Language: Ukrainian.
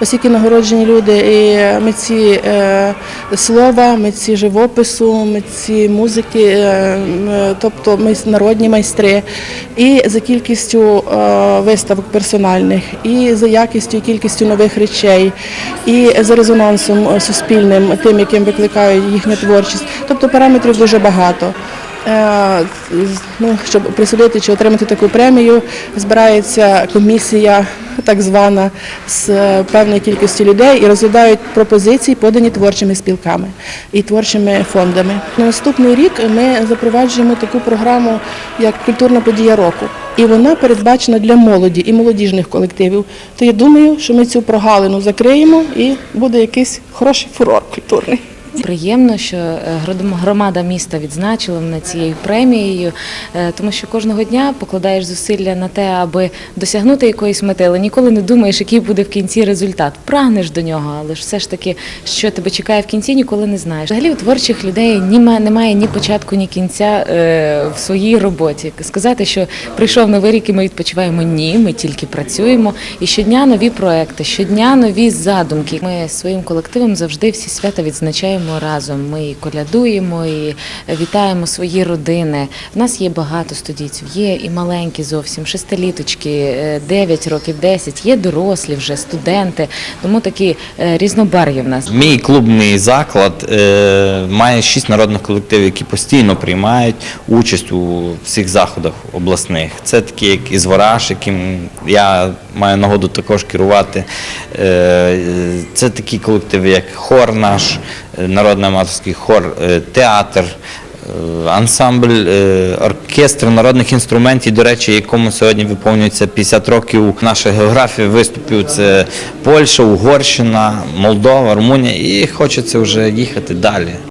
оскільки нагороджені люди і митці е, слова, митці живопису, митці музики, е, тобто майс- народні майстри, і за кількістю е, виставок персональних, і за якістю і кількістю нових речей, і за резонансом е, суспільним, тим, яким викликають їхня творчість. Тобто параметрів дуже багато. Е, Ну, щоб присудити чи отримати таку премію, збирається комісія, так звана, з е, певної кількості людей і розглядають пропозиції, подані творчими спілками і творчими фондами. На наступний рік ми запроваджуємо таку програму, як культурна подія року. І вона передбачена для молоді і молодіжних колективів. То я думаю, що ми цю прогалину закриємо і буде якийсь хороший фурор культурний. Приємно, що е, громада міста відзначила мене цією премією, е, тому що кожного дня покладаєш зусилля на те, аби досягнути якоїсь мети, але ніколи не думаєш, який буде в кінці результат. Прагнеш до нього, але ж все ж таки, що тебе чекає в кінці, ніколи не знаєш. Взагалі у творчих людей немає ні початку, ні кінця е, в своїй роботі. Сказати, що прийшов новий рік і ми відпочиваємо, ні, ми тільки працюємо. І щодня нові проекти, щодня нові задумки. Ми своїм колективом завжди всі свята відзначаємо разом. Ми і колядуємо, і вітаємо свої родини. У нас є багато студійців, є і маленькі зовсім, шестиліточки, е, 9 років, 10, є дорослі вже студенти. Тому такі е, різнобар'ї в нас. Мій клубний заклад е, має шість народних колективів, які постійно приймають участь у всіх заходах обласних. Це такі, як Ізвораж, яким я маю нагоду також керувати. Е, це такі колективи, як хор наш, е, народний аматорський хор, е, театр. е, Ансамбль, е, оркестр народних інструментів, до речі, якому сьогодні виповнюється 50 років. Наша географія виступів це Польща, Угорщина, Молдова, Румунія, і хочеться вже їхати далі.